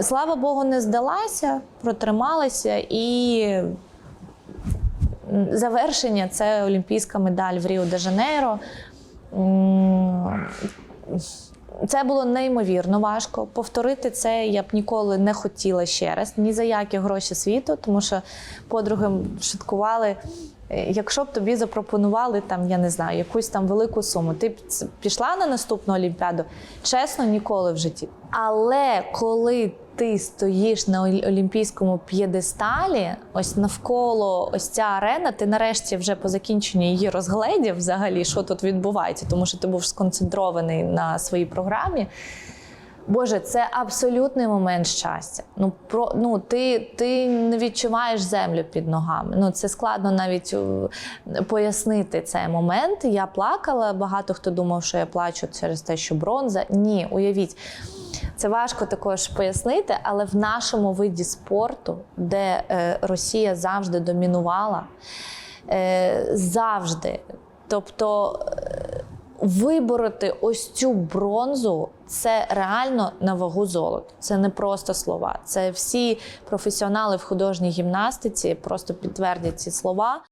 Слава Богу, не здалася, протрималася і завершення це олімпійська медаль в Ріо де Жанейро. Це було неймовірно важко. Повторити це я б ніколи не хотіла ще раз, ні за які гроші світу, тому що подруги шуткували. «Е, Якщо б тобі запропонували там, я не знаю, якусь там велику суму, ти б пішла на наступну олімпіаду? Чесно, ніколи в житті. Але коли ти стоїш на олімпійському п'єдесталі, ось навколо ось ця арена, ти нарешті вже по закінченні її розгледів взагалі, що тут відбувається, тому що ти був сконцентрований на своїй програмі. Боже, це абсолютний момент щастя. Ну про ну ти, ти не відчуваєш землю під ногами. Ну це складно навіть е, пояснити цей момент. Я плакала. Багато хто думав, що я плачу через те, що бронза. Ні, уявіть. Це важко також пояснити, але в нашому виді спорту, де е, Росія завжди домінувала, е, завжди. Тобто вибороти ось цю бронзу це реально на вагу золота. Це не просто слова. Це всі професіонали в художній гімнастиці просто підтвердять ці слова.